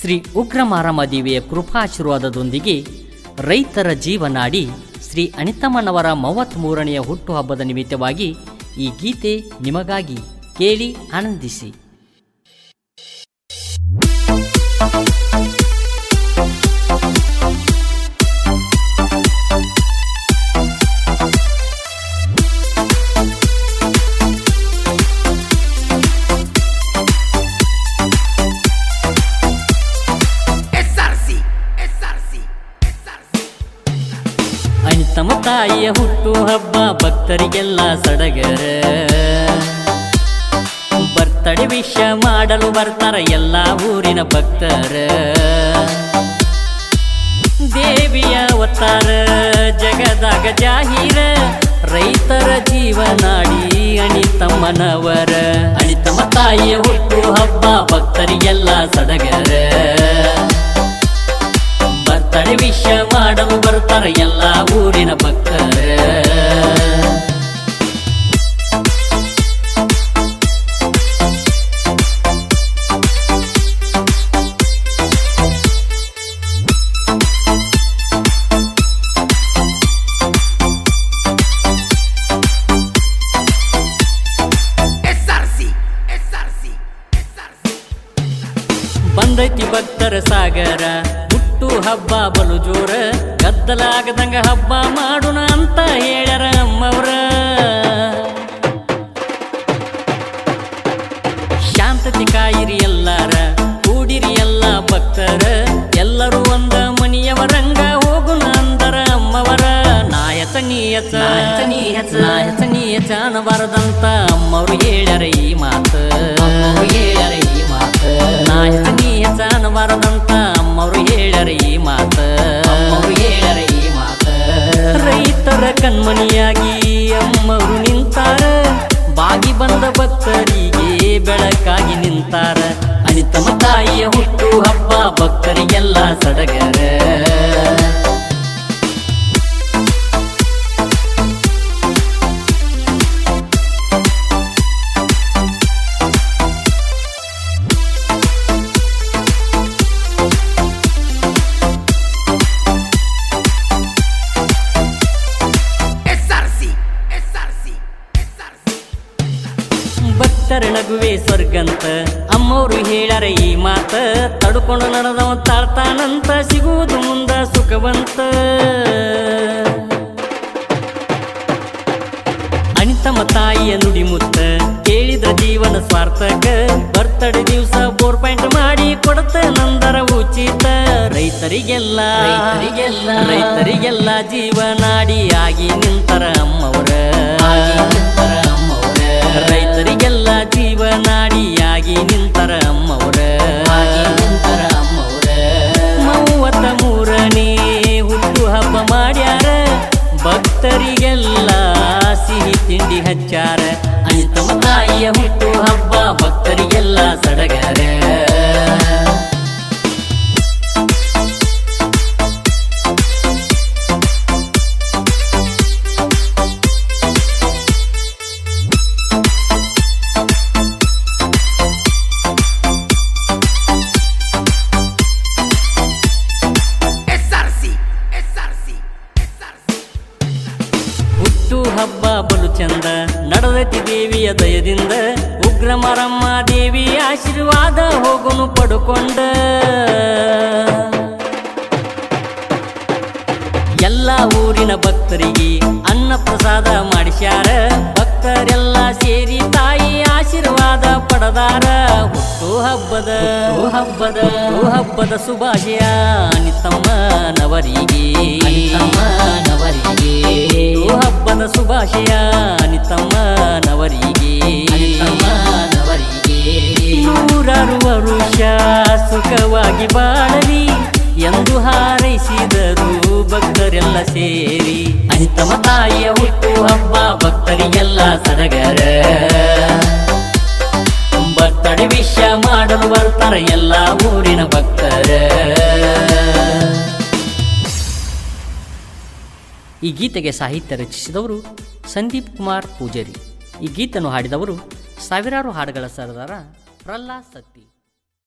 ಶ್ರೀ ಉಗ್ರಮಾರಮ್ಮ ದೇವಿಯ ಕೃಪಾಶೀರ್ವಾದದೊಂದಿಗೆ ರೈತರ ಜೀವನಾಡಿ ಶ್ರೀ ಅನಿತಮ್ಮನವರ ಮೂವತ್ತ್ಮೂರನೆಯ ಹುಟ್ಟುಹಬ್ಬದ ನಿಮಿತ್ತವಾಗಿ ಈ ಗೀತೆ ನಿಮಗಾಗಿ ಕೇಳಿ ಆನಂದಿಸಿ. ಭಕ್ತರಿಗೆಲ್ಲ ಸಡಗರ. ಬರ್ತಡೆ ವಿಷ ಮಾಡಲು ಬರ್ತಾರ ಎಲ್ಲ ಊರಿನ ಭಕ್ತರ. ದೇವಿಯ ಅವತಾರ, ಜಗದಾಗ ಜಾಹೀರ, ರೈತರ ಜೀವನಾಡಿ ಅಣಿತಮ್ಮನವರ ಅಣಿತಮ್ಮ ತಾಯಿಯ ಹುಟ್ಟು ಹಬ್ಬ ಭಕ್ತರಿಗೆಲ್ಲ ಸಡಗರ. ಹಬ್ಬ ಬಲು ಜೋರ ಗದ್ದಲಾಗದಂಗ ಹಬ್ಬ ಮಾಡೋಣ ಅಂತ ಹೇಳ್ಯಾರ ಅಮ್ಮವ್ರ. ಶಾಂತತೆ ಕಾಯಿರಿ ಎಲ್ಲಾರ ಕೂಡಿರಿ ಎಲ್ಲ ಭಕ್ತರ. ಎಲ್ಲರೂ ಒಂದ ಮನಿಯವರಂಗ ಹೋಗುಣ ಅಂದರ ಅಮ್ಮವರ. ನಾಯಚ ನೀಯತ ನಾಯತ. ನೀಯತ ಅನ್ನಬಾರದಂತ ಅಮ್ಮವ್ರು ಹೇಳ್ಯಾರ ಈ ಮಾತು. ಹೇಳರ ಹೇಳ್ಯಾರ ಈ ಮಾತು. ನಾಯತ ನೀಯತ ಅನ್ನಬಾರದಂತ ಬೆಳಕಾಗಿ ನಿಂತಾರ. ಅನಿತಮ ತಾಯಿಯ ಹುಟ್ಟು ಹಬ್ಬ ಭಕ್ತರಿಗೆಲ್ಲ ಸಡಗರ. ನಗುವೆ ಸ್ವರ್ಗಂತ. ಅಮ್ಮವ್ರು ಹೇಳಾರ ಈ ಮಾತ ತಡ್ಕೊಂಡು ನಡೆದವ ತಾಳ್ತಾನಂತ ಸಿಗುವುದು ಮುಂದ ಸುಖವಂತ. ಅನಿತಮ್ಮ ತಾಯಿಯ ನುಡಿಮುತ್ತ ಕೇಳಿದ ಕೇಳಿದ್ರ ಜೀವನ ಸ್ವಾರ್ಥಕ. ಬರ್ತಡೆ ದಿವಸ ಬೋರ್ ಪಾಯಿಂಟ್ ಮಾಡಿ ಕೊಡತ ನಂದರ ಉಚಿತ. ರೈತರಿಗೆಲ್ಲ ರೈತರಿಗೆಲ್ಲ. ರೈತರಿಗೆಲ್ಲ ಜೀವನಾಡಿ ಆಗಿ ನಿಂತರ ಹಚ್ಚಾರ. ಅಂತಮ ತಾಯಿಯ ಹುಟ್ಟು ಹಬ್ಬ ಭಕ್ತರಿಗೆಲ್ಲ ಸಡಗರ. ನಡೆದತಿ ದೇವಿಯ ದಯದಿಂದ ಉಗ್ರ ಮರಮ್ಮ ದೇವಿ ಆಶೀರ್ವಾದ ಹೋಗುನು ಪಡ್ಕೊಂಡ. ಎಲ್ಲ ಊರಿನ ಭಕ್ತರಿಗೆ ಅನ್ನ ಪ್ರಸಾದ ಮಾಡಿಸ್ಯಾರ. ಭಕ್ತರೆಲ್ಲ ಸೇರಿ ತಾಯಿ ಆಶೀರ್ವಾದ ಪಡೆದಾರ. ಹುಟ್ಟು ಹಬ್ಬದ ಹಬ್ಬದ ಹಬ್ಬದ ಶುಭಾಶಯ ನಿತ್ತಮ್ಮ ನವರಿಗೆ. ಹಬ್ಬದ ಶುಭಾಶಯ ಸೇರಿ ಅಂತಮ ತಾಯಿಯ ಹುಟ್ಟು ಹಬ್ಬ ಭಕ್ತರಿಗೆಲ್ಲ ಸಡಗರ. ಬರ್ತಡೆ ವಿಷಯ ಮಾಡಲು ಬರ್ತಾರ ಎಲ್ಲ ಊರಿನ ಭಕ್ತರ. ಈ ಗೀತೆಗೆ ಸಾಹಿತ್ಯ ರಚಿಸಿದವರು ಸಂದೀಪ್ ಕುಮಾರ್ ಪೂಜಾರಿ. ಈ ಗೀತನ್ನು ಹಾಡಿದವರು ಸಾವಿರಾರು ಹಾಡುಗಳ ಸರದಾರ ಪ್ರಹ್ಲಾದ್ ಸತ್ತಿ.